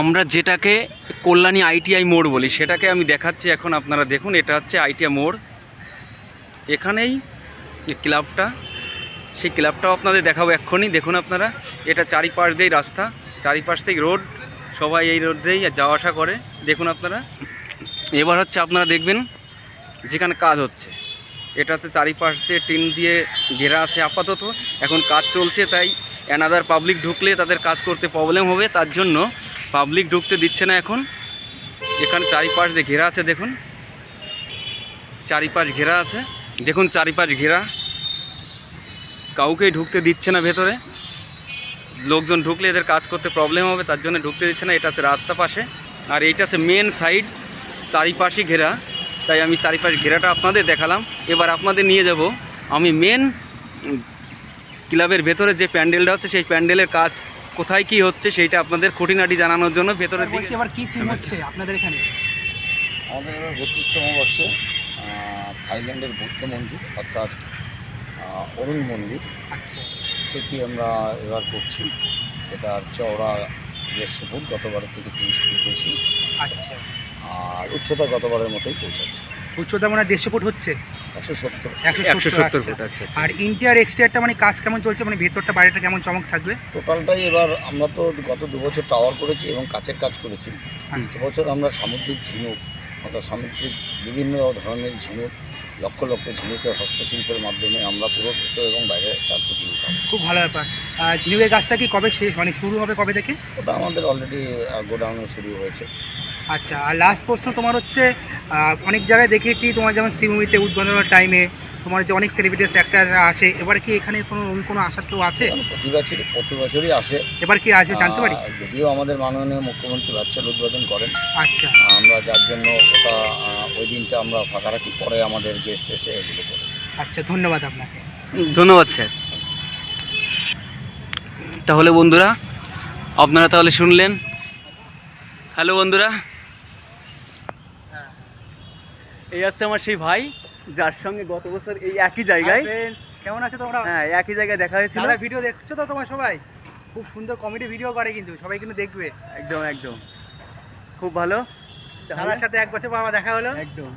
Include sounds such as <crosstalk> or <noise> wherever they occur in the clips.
আমরা যেটাকে কল্যাণী আইটিআই মোড় বলি, সেটাকে আমি দেখাচ্ছি এখন, আপনারা দেখুন, এটা হচ্ছে আইটিআই মোড়। এখানেই ক্লাবটা, সেই ক্লাবটাও আপনাদের দেখাবো এক্ষুনি। দেখুন আপনারা, এটা চারিপাশ দিয়েই রাস্তা, চারিপাশ থেকে রোড, সবাই এই রোড দিয়েই যাওয়া আসা করে। দেখুন আপনারা, এবার হচ্ছে আপনারা দেখবেন যেখানে কাজ হচ্ছে। এটা হচ্ছে চারিপাশ দিয়ে টিন দিয়ে ঘেরা আছে আপাতত। এখন কাজ চলছে, তাই অ্যানাদার পাবলিক ঢুকলে তাদের কাজ করতে প্রবলেম হবে। তার জন্য পাবলিক ঢুকতে দিচ্ছে না এখন। এখানে চারিপাশ দিয়ে ঘেরা আছে, দেখুন। চারিপাশ ঘেরা আছে। দেখুন, চারিপাশ ঘেরা। কাউকেই ঢুকতে দিচ্ছে না ভেতরে। লোকজন ঢুকলে এদের কাজ করতে প্রবলেম হবে, তার জন্য ঢুকতে দিচ্ছে না। এটা আছে রাস্তা পাশে। আর এইটা আছে মেন সাইড চারিপাশে ঘেরা। তাই আমি চারিপাশ ঘেরাটা আপনাদের দেখালাম। এবার আপনাদের নিয়ে যাব। আমি মেন ক্লাবের ভেতরে যে প্যান্ডেলটা আছে, সেই প্যান্ডেলের কাজ কোথায় কি হচ্ছে সেইটা আপনাদের খুঁটিনাটি জানানোর জন্য ভেতরের দিকে বলছি এবার কি থিম হচ্ছে আপনাদের এখানে? আমাদের এবার বত্রিশতম বর্ষে থাইল্যান্ডের বৌদ্ধ মন্দির অর্থাৎ অরুণ মন্দির। আচ্ছা। সেটি আমরা এবার করছি। এটার চওড়া দেড়শো ফুট গতবারের থেকে তিরিশ ফুট বেশি। আচ্ছা। আর উচ্চতা গতবারের মতোই পৌঁছাচ্ছে। উচ্চতা মানে দেড়শো ফুট হচ্ছে। একশো সত্তর। একশো সত্তর আচ্ছা। ফুট আচ্ছা আর মানে কাজ কেমন চলছে? মানে ভেতরটা বাইরেটা কেমন চমক থাকবে? টোটালটাই এবার আমরা তো গত দু বছর টাওয়ার করেছি এবং কাছের কাজ করেছি। আচ্ছা। এবছর আমরা সামুদ্রিক ঝিনুক অর্থাৎ সামুদ্রিক বিভিন্ন ধরনের ঝিনুক লক্ষ লক্ষ ঝিনুকের হস্তশিল্পের মাধ্যমে আমরা পুরো ভেতর এবং বাইরে তার প্রতিযোগিতা খুব ভালো ব্যাপার। ঝিনুকের গাছটা কি কবে শেষ মানে শুরু হবে কবে থেকে? ওটা আমাদের অলরেডি গোডাউনে শুরু হয়েছে। আচ্ছা আর লাস্ট প্রশ্ন তোমার হচ্ছে অনেক জায়গায় দেখেছি তোমার যেমন সিমুইতে উদ্বোধনের টাইমে তোমার যে অনেক সেলিব্রিটিস অ্যাক্টাররা আসে এবার কি এখানে কোনো কোনো আসার কেউ আছে? প্রতি বছরই প্রতি বছরই আসে। এবার কি আসে জানতে পারি? যদিও আমাদের মাননীয় মুখ্যমন্ত্রী ভার্চুয়াল উদ্বোধন করেন। আচ্ছা। আমরা যার জন্য ওটা ওই দিনটা আমরা ফাঁকা রাখি পরে আমাদের গেস্ট এসে এগুলো করে। আচ্ছা ধন্যবাদ আপনাকে। ধন্যবাদ স্যার। তাহলে বন্ধুরা আপনারা তাহলে শুনলেন। হ্যালো বন্ধুরা। এই আছে আমার সেই ভাই যার সঙ্গে গত বছর এই একই জায়গায় কেমন আছো তোমরা? হ্যাঁ একই জায়গায় দেখা হয়েছিল। ভিডিও দেখছ তো তোমার সবাই খুব সুন্দর কমেডি ভিডিও করে কিন্তু সবাই কিন্তু দেখবে। একদম একদম। খুব ভালো। দাদার সাথে এক বছর বাবা দেখা হলো। একদম।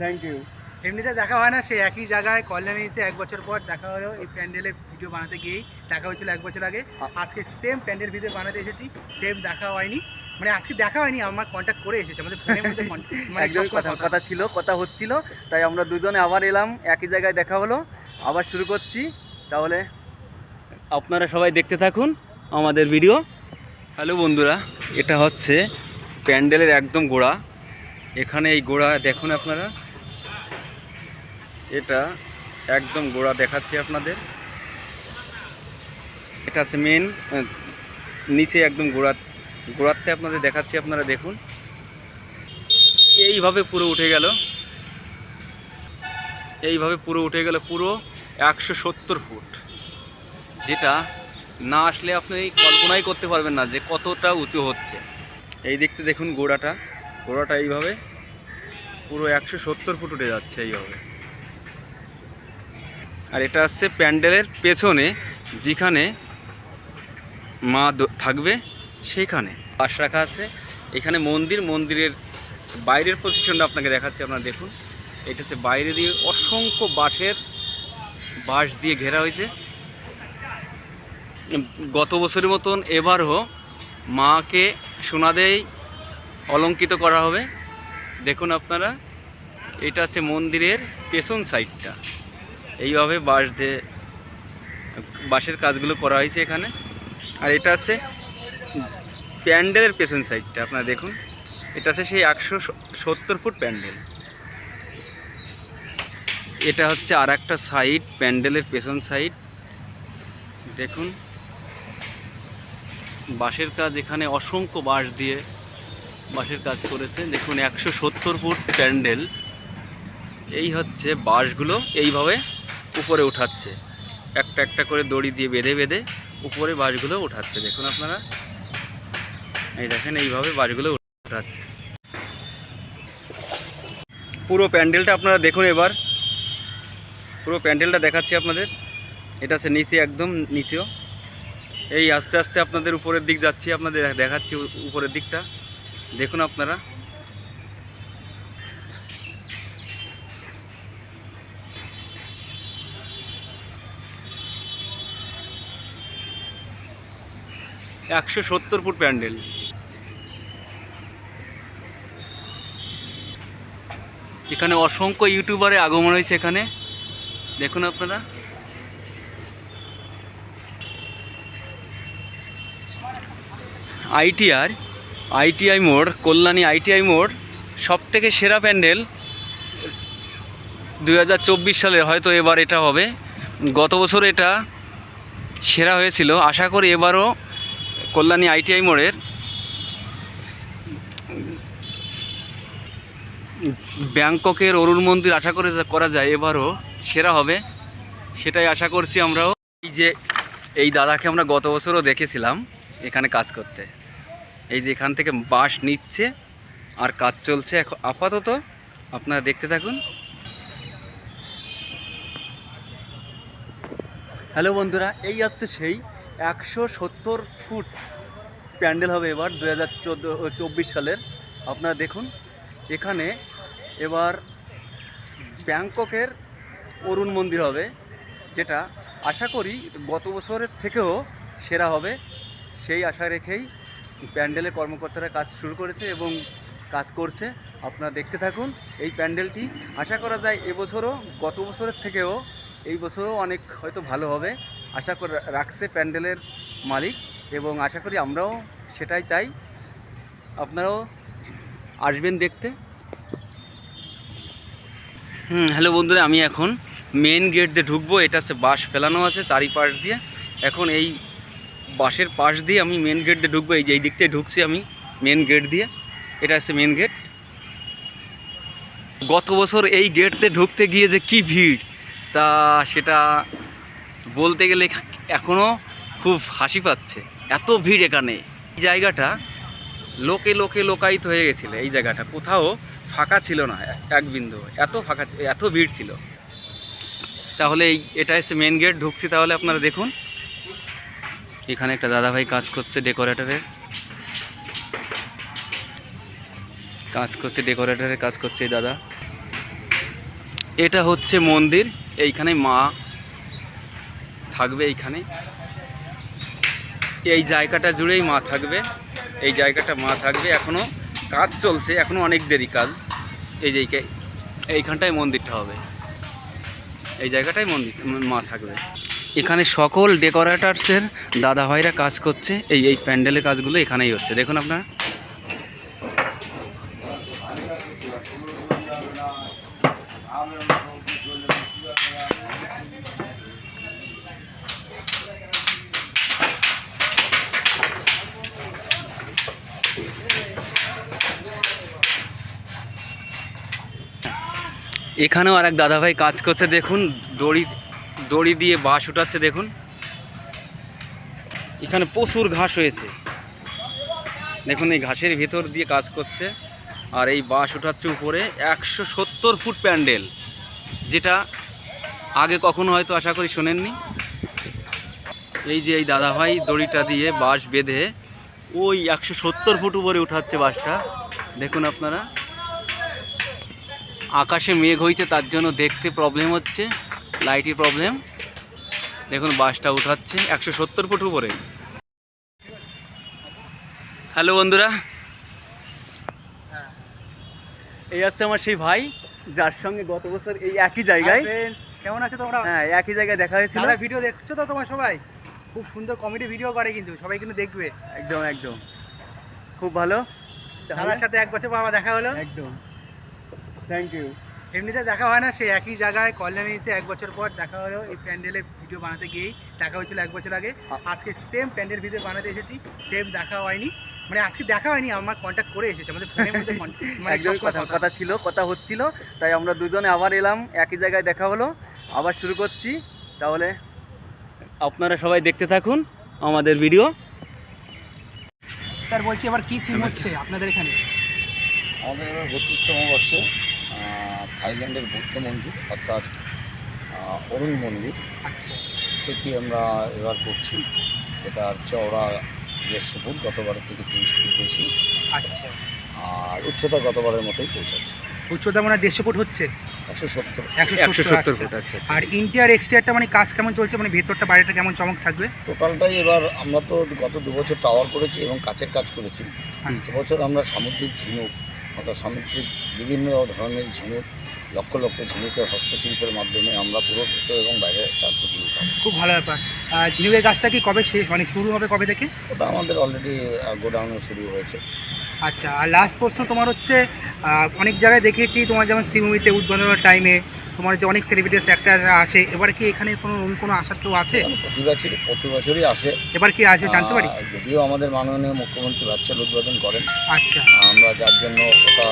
থ্যাংক ইউ এমনিতে দেখা হয় না সেই একই জায়গায় কল্যাণীতে এক বছর পর দেখা হলো এই প্যান্ডেলের ভিডিও বানাতে গিয়েই দেখা হয়েছিল এক বছর আগে। আজকে সেম প্যান্ডেল ভিডিও বানাতে এসেছি সেম দেখা হয়নি। মানে আজকে দেখা হয়নি আমার কন্ট্যাক্ট করে এসেছে আমাদের ফোনের মধ্যে <laughs> মানে একদমই কথা। কথা। ছিল কথা হচ্ছিল তাই আমরা দুজনে আবার এলাম একই জায়গায় দেখা হলো আবার শুরু করছি তাহলে আপনারা সবাই দেখতে থাকুন আমাদের ভিডিও হ্যালো বন্ধুরা এটা হচ্ছে প্যান্ডেলের একদম গোড়া। এখানে এই গোড়া দেখুন আপনারা। এটা একদম গোড়া দেখাচ্ছি আপনাদের। এটা আছে মেন নিচে একদম গোড়া গোড়াতে আপনাদের দেখাচ্ছি, আপনারা দেখুন। এইভাবে পুরো উঠে গেল। এইভাবে পুরো উঠে গেল পুরো একশো সত্তর ফুট। যেটা না আসলে আপনি কল্পনাই করতে পারবেন না যে কতটা উঁচু হচ্ছে। এই দেখতে দেখুন গোড়াটা। গোড়াটা এইভাবে পুরো একশো সত্তর ফুট উঠে যাচ্ছে এইভাবে। আর এটা হচ্ছে প্যান্ডেলের পেছনে, যেখানে মা থাকবে। সেইখানে বাস রাখা আছে। এখানে মন্দির, মন্দিরের বাইরের পজিশনটা আপনাকে দেখাচ্ছি, আপনারা দেখুন। এটা হচ্ছে বাইরে দিয়ে অসংখ্য বাঁশের বাঁশ দিয়ে ঘেরা হয়েছে। গত বছরের মতন এবারও মাকে সোনাদেই অলঙ্কিত করা হবে। দেখুন আপনারা, এটা হচ্ছে মন্দিরের পেছন সাইডটা। এইভাবে বাঁশ দিয়ে, বাঁশের কাজগুলো করা হয়েছে এখানে। আর এটা হচ্ছে প্যান্ডেলের পেছন সাইডটা, আপনারা দেখুন। এটা হচ্ছে সেই একশো সত্তর ফুট প্যান্ডেল। এটা হচ্ছে আর একটা সাইড, প্যান্ডেলের পেছন সাইড। দেখুন। বাঁশের কাজ এখানে অসংখ্য বাঁশ দিয়ে বাঁশের কাজ করেছে। দেখুন, একশো সত্তর ফুট প্যান্ডেল। এই হচ্ছে বাঁশগুলো এইভাবে উপরে উঠাচ্ছে। একটা একটা করে দড়ি দিয়ে বেঁধে বেঁধে উপরে বাঁশগুলো উঠাচ্ছে। দেখুন আপনারা। এই দেখেন, এইভাবে বাঁশগুলো উঠাচ্ছে পুরো প্যান্ডেলটা আপনারা দেখুন এবার। পুরো প্যান্ডেলটা দেখাচ্ছি আপনাদের। এটা আছে নিচে, একদম নিচেও। এই আস্তে আস্তে আপনাদের উপরের দিক যাচ্ছি, আপনাদের দেখাচ্ছি উপরের দিকটা। দেখুন আপনারা। একশো সত্তর ফুট প্যান্ডেল। এখানে অসংখ্য ইউটিউবারের আগমন হয়েছে এখানে। দেখুন আপনারা। আইটিআর, আইটিআই মোড়, কল্যাণী আইটিআই মোড় সব থেকে সেরা প্যান্ডেল দুই হাজার চব্বিশ সালে হয়তো এবার এটা হবে। গত বছর এটা সেরা হয়েছিল। আশা করি এবারও কল্যাণী আইটিআই মোড়ের ব্যাংককের অরুণ মন্দির আশা করে করা যায়, এবারও সেরা হবে। সেটাই আশা করছি আমরাও। এই যে, এই দাদাকে আমরা গত বছরও দেখেছিলাম এখানে কাজ করতে। এই যে এখান থেকে বাঁশ নিচ্ছে আর কাজ চলছে এখন আপাতত। আপনারা দেখতে থাকুন। হ্যালো বন্ধুরা, এই হচ্ছে সেই একশো সত্তর ফুট প্যান্ডেল হবে এবার দু হাজার সালের। আপনারা দেখুন এখানে এবার ব্যাংককের অরুণ মন্দির হবে, যেটা আশা করি গত বছরের থেকেও সেরা হবে। সেই আশা রেখেই প্যান্ডেলের কর্মকর্তারা কাজ শুরু করেছে এবং কাজ করছে। আপনারা দেখতে থাকুন, এই প্যান্ডেলটি আশা করা যায় এবছরও, গত বছরের থেকেও এই বছরও অনেক হয়তো ভালো হবে। আশা করে, রাখছে প্যান্ডেলের মালিক এবং আশা করি আমরাও সেটাই চাই। আপনারাও আসবেন দেখতে। হুম হ্যালো বন্ধুরা, আমি এখন মেন গেট দিয়ে ঢুকবো। এটা হচ্ছে বাঁশ ফেলানো আছে চারিপাশ দিয়ে। এখন এই বাঁশের পাশ দিয়ে আমি মেন গেট দিয়ে ঢুকবো। এই যে এই দিক থেকে ঢুকছি আমি মেন গেট দিয়ে। এটা হচ্ছে মেন গেট গত বছর এই গেট দিয়ে ঢুকতে গিয়ে যে কি ভিড়, তা সেটা বলতে গেলে এখনও খুব হাসি পাচ্ছে। এত ভিড় এখানে। এই জায়গাটা লোকে লোকে লোকায়িত হয়ে গেছিল এই জায়গাটা। কোথাও ফাঁকা ছিল না, এক- বিন্দু। এত ফাঁকা এত ভিড় ছিল। তাহলে এই, এটা এসে মেন গেট ঢুকছি তাহলে আপনারা দেখুন। এখানে একটা দাদাভাই কাজ করছে ডেকোরেটরের কাজ করছে ডেকোরেটরের কাজ করছে এই দাদা। এটা হচ্ছে মন্দির, এইখানে মা থাকবে এইখানে। এই জায়গাটা জুড়েই মা থাকবে। এই জায়গাটা মা থাকবে। এখনও কাজ চলছে এখনও অনেক দেরি কাজ। এই যে এইখানটায় মন্দিরটা হবে। এই জায়গাটায় মন্দির মা থাকবে। এখানে সকল ডেকোরেটার্সের দাদাভাইরা কাজ করছে। এই এই প্যান্ডেলের কাজগুলো এখানেই হচ্ছে। দেখুন আপনারা। এখানেও আর এক দাদাভাই কাজ করছে, দেখুন, দড়ি দড়ি দিয়ে বাঁশ উঠাচ্ছে, দেখুন। এখানে প্রচুর ঘাস হয়েছে। দেখুন, এই ঘাসের ভেতর দিয়ে কাজ করছে, আর এই বাঁশ উঠাচ্ছে উপরে একশো সত্তর ফুট প্যান্ডেল, যেটা আগে কখনো হয়তো আশা করি শোনেননি। এই যে এই দাদাভাই দড়িটা দিয়ে বাঁশ বেঁধে ওই একশো সত্তর ফুট উপরে উঠাচ্ছে বাঁশটা। দেখুন আপনারা। আকাশে মেঘ হয়েছে তার জন্য দেখতে প্রবলেম হচ্ছে লাইটের প্রবলেম দেখুন বাসটা উঠাচ্ছে। একশো সত্তর ফুট উপরে। হ্যালো বন্ধুরা। এই আসছে আমার সেই ভাই যার সঙ্গে গত বছর এই একই জায়গায় কেমন আছে তোমরা? হ্যাঁ একই জায়গায় দেখা হয়েছিল। ভিডিও দেখছ তো তোমার সবাই? খুব সুন্দর কমেডি ভিডিও করে কিন্তু সবাই কিন্তু দেখবে। একদম একদম। খুব ভালো। দাদার সাথে এক বছর পর আবার দেখা হলো। একদম। থ্যাংক ইউ এমনিতে দেখা হয় না সেই একই জায়গায় কল্যাণীতে এক বছর পর দেখা হলো এই প্যান্ডেলের ভিডিও বানাতে গিয়েই। দেখা হয়েছিল এক বছর আগে। আজকে সেম প্যান্ডেল ভিডিও বানাতে এসেছি সেম দেখা হয়নি। মানে আজকে দেখা হয়নি আমার কন্ট্যাক্ট করে এসেছে আমাদের ফোনের মধ্যে <laughs> মানে একদমই কথা কথা। ছিল কথা হচ্ছিল। তাই আমরা দুজনে আবার এলাম একই জায়গায় দেখা হলো আবার শুরু করছি। তাহলে আপনারা সবাই দেখতে থাকুন আমাদের ভিডিও। স্যার বলছি এবার কি থিম হচ্ছে আপনাদের এখানে? আমাদের এবার বত্রিশতম বর্ষে। থাইল্যান্ডের বৌদ্ধ মন্দির অর্থাৎ অরুণ মন্দির। আচ্ছা। সেটি আমরা এবার করছি। এটার চওড়া দেড়শো ফুট গতবারের থেকে তিরিশ ফুট বেশি। আচ্ছা। আর উচ্চতা গতবারের মতোই পৌঁছাচ্ছে। উচ্চতা মানে দেড়শো ফুট হচ্ছে? একশো সত্তর। একশো সত্তর ফুট আচ্ছা আর ইন্টিয়ার এক্সটিয়ারটা মানে কাজ কেমন চলছে? মানে ভেতরটা বাইরেটা কেমন চমক থাকবে? টোটালটাই এবার আমরা তো গত দু বছর টাওয়ার করেছি এবং কাছের কাজ করেছি। আচ্ছা। এবছর আমরা সামুদ্রিক ঝিনুক অর্থাৎ সামুদ্রিক বিভিন্ন ধরনের ঝিনুক লক্ষ লক্ষ ঝিনুকের হস্তশিল্পের মাধ্যমে আমরা পুরো ভেতর এবং বাইরে তার প্রতি খুব ভালো ব্যাপার। ঝিনুকের গাছটা কি কবে শেষ মানে শুরু হবে কবে থেকে? ওটা আমাদের অলরেডি গোডাউনে শুরু হয়েছে। আচ্ছা আর লাস্ট প্রশ্ন তোমার হচ্ছে অনেক জায়গায় দেখেছি তোমার যেমন সিমুমিতে উদ্বোধনের টাইমে তোমার যে অনেক সেলিব্রিটিস অ্যাক্টাররা আসে এবার কি এখানে কোনো নতুন কোনো আসার কেউ আছে? প্রতি বছরই প্রতি বছরই আসে। এবার কি আসে জানতে পারি? যদিও আমাদের মাননীয় মুখ্যমন্ত্রী বাচ্চার উদ্বোধন করেন। আচ্ছা। আমরা যার জন্য ওটা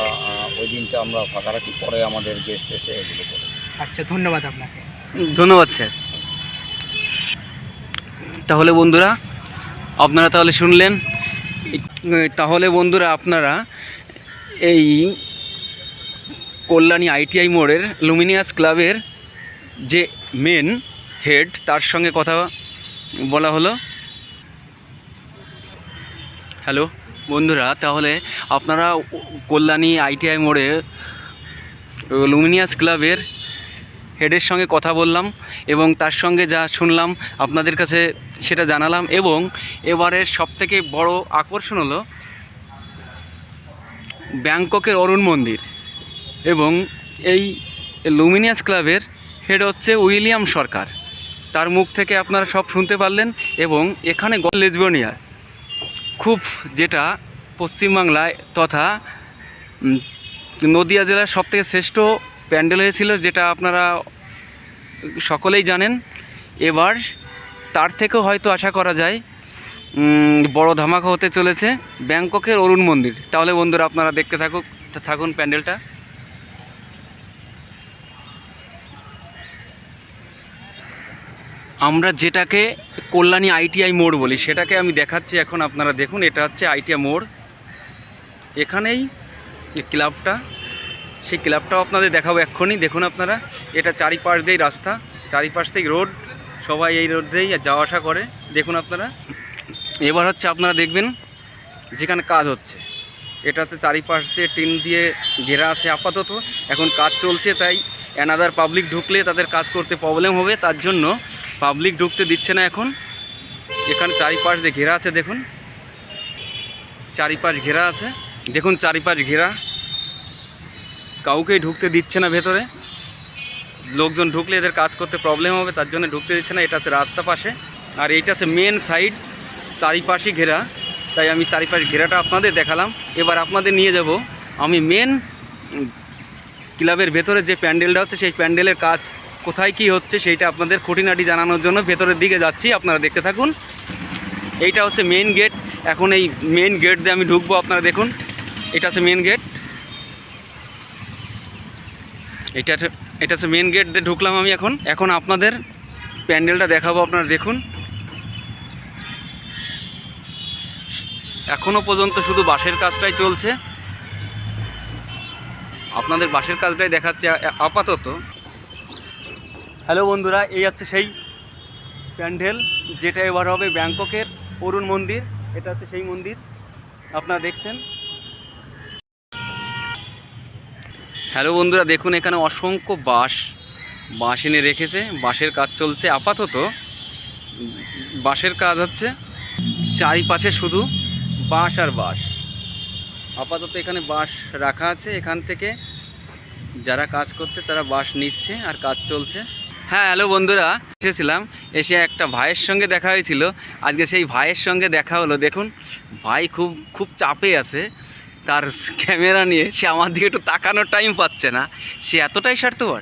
ওই দিনটা আমরা ফাঁকা রাখি পরে আমাদের গেস্ট এসে এগুলো করে। আচ্ছা ধন্যবাদ আপনাকে। ধন্যবাদ স্যার। তাহলে বন্ধুরা আপনারা তাহলে শুনলেন। তাহলে বন্ধুরা আপনারা এই কল্যাণী আইটিআই মোড়ের লুমিনিয়াস ক্লাবের যে মেন হেড তার সঙ্গে কথা বলা হলো। হ্যালো বন্ধুরা, তাহলে আপনারা কল্যাণী আইটিআই মোড়ে লুমিনিয়াস ক্লাবের হেডের সঙ্গে কথা বললাম এবং তার সঙ্গে যা শুনলাম, আপনাদের কাছে সেটা জানালাম এবং এবারের সবথেকে বড় আকর্ষণ হলো ব্যাংককের অরুণ মন্দির। এবং এই লুমিনিয়াস ক্লাবের হেড হচ্ছে উইলিয়াম সরকার। তার মুখ থেকে আপনারা সব শুনতে পারলেন এবং এখানে লেজবনিয়ার খুব যেটা পশ্চিমবাংলায় তথা নদিয়া জেলার সবথেকে শ্রেষ্ঠ প্যান্ডেল হয়েছিল যেটা আপনারা সকলেই জানেন। এবার তার থেকেও হয়তো আশা করা যায় বড় ধামাকা হতে চলেছে ব্যাংককের অরুণ মন্দির। তাহলে বন্ধুরা আপনারা দেখতে থাকুক, থাকুন প্যান্ডেলটা। আমরা যেটাকে কল্যাণী আইটিআই মোড় বলি, সেটাকে আমি দেখাচ্ছি এখন, আপনারা দেখুন, এটা হচ্ছে আইটিআই মোড়। এখানেই যে ক্লাবটা, সেই ক্লাবটাও আপনাদের দেখাবো এক্ষুনি। দেখুন আপনারা, এটা চারিপাশ দিয়েই রাস্তা, চারিপাশ থেকে রোড, সবাই এই রোড দিয়েই যাওয়া আসা করে। দেখুন আপনারা, এবার হচ্ছে আপনারা দেখবেন যেখানে কাজ হচ্ছে। এটা হচ্ছে চারিপাশ দিয়ে টিন দিয়ে ঘেরা আছে আপাতত। এখন কাজ চলছে, তাই অ্যানাদার পাবলিক ঢুকলে তাদের কাজ করতে প্রবলেম হবে। তার জন্য পাবলিক ঢুকতে দিচ্ছে না এখন। এখানে চারিপাশ দিয়ে ঘেরা আছে, দেখুন। চারিপাশ ঘেরা আছে। দেখুন, চারিপাশ ঘেরা। কাউকেই ঢুকতে দিচ্ছে না ভেতরে। লোকজন ঢুকলে এদের কাজ করতে প্রবলেম হবে, তার জন্য ঢুকতে দিচ্ছে না। এটা আছে রাস্তা পাশে। আর এইটা আছে মেন সাইড চারিপাশে ঘেরা। তাই আমি চারিপাশ ঘেরাটা আপনাদের দেখালাম। এবার আপনাদের নিয়ে যাব। আমি মেন ক্লাবের ভেতরে যে প্যান্ডেলটা আছে, সেই প্যান্ডেলের কাজ কোথায় কি হচ্ছে সেইটা আপনাদের খুঁটিনাটি জানানোর জন্য ভেতরের দিকে যাচ্ছি, আপনারা দেখতে থাকুন। এইটা হচ্ছে মেন গেট এখন এই মেন গেট দিয়ে আমি ঢুকবো, আপনারা দেখুন। এটা হচ্ছে মেন গেট এটা এটা হচ্ছে মেন গেট দিয়ে ঢুকলাম আমি এখন। এখন আপনাদের প্যান্ডেলটা দেখাবো, আপনারা দেখুন। এখনও পর্যন্ত শুধু বাঁশের কাজটাই চলছে। আপনাদের বাঁশের কাজটাই দেখাচ্ছে আপাতত। হ্যালো বন্ধুরা, এই হচ্ছে সেই প্যান্ডেল, যেটা এবার হবে ব্যাংককের অরুণ মন্দির। এটা হচ্ছে সেই মন্দির, আপনারা দেখছেন। হ্যালো বন্ধুরা, দেখুন এখানে অসংখ্য বাঁশ বাঁশ এনে রেখেছে, বাঁশের কাজ চলছে আপাতত। বাঁশের কাজ হচ্ছে চারিপাশে শুধু বাঁশ আর বাঁশ। আপাতত এখানে বাঁশ রাখা আছে, এখান থেকে যারা কাজ করতে তারা বাঁশ নিচ্ছে আর কাজ চলছে। হ্যাঁ হ্যালো বন্ধুরা। এসেছিলাম। এসে একটা ভাইয়ের সঙ্গে দেখা হয়েছিল। আজকে সেই ভাইয়ের সঙ্গে দেখা হলো। দেখুন ভাই খুব খুব চাপে আছে। তার ক্যামেরা নিয়ে সে আমার দিকে একটু তাকানোর টাইম পাচ্ছে না। সে এতটাই স্বার্থপর?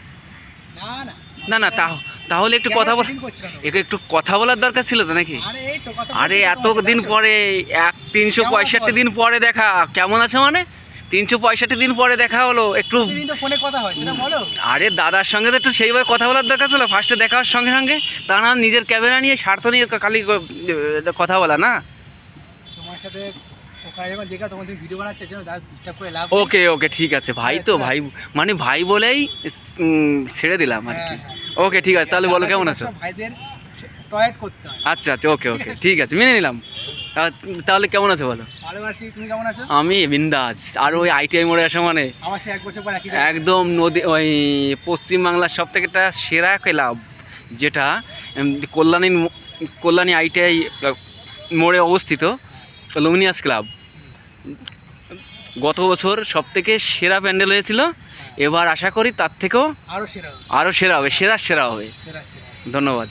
না না। তা তাহলে একটু কথা বল একটু একটু কথা বলার দরকার ছিল তো নাকি? আরে এত দিন পরে এক তিনশো পঁয়ষট্টি দিন পরে দেখা। কেমন আছে মানে? তিনশো পঁয়ষট্টি দিন পরে দেখা হলো একটু ফোনে কথা হয় সেটা বলো। আরে দাদার সঙ্গে তো একটু সেইভাবে কথা বলার দরকার ছিল ফার্স্টে দেখার সঙ্গে সঙ্গে তা না নিজের ক্যামেরা নিয়ে স্বার্থ নিয়ে খালি কথা বলা না? তোমার সাথে ওকে ওকে ঠিক আছে ভাই তো ভাই মানে ভাই বলেই ছেড়ে দিলাম আর কি। হ্যাঁ, হ্যাঁ। ওকে ঠিক আছে তাহলে বলো কেমন আছো? ভাইদের আচ্ছা আচ্ছা ওকে ওকে ঠিক আছে মেনে নিলাম। তাহলে কেমন আছে বলো? ভালো আছি তুমি কেমন আছো? আমি বিন্দাস। আর ওই আইটিআই মোড়ে আসা মানে? আমার সে এক বছর পর একদম নদী ওই পশ্চিমবাংলার সব থেকে একটা সেরা ক্লাব যেটা কল্যাণী কল্যাণী আইটিআই মোড়ে অবস্থিত লুমিনিয়াস ক্লাব। গত বছর সব থেকে সেরা প্যান্ডেল হয়েছিল। এবার আশা করি তার থেকেও আরও সেরা হবে, আরও সেরা হবে সেরা সেরা হবে। ধন্যবাদ।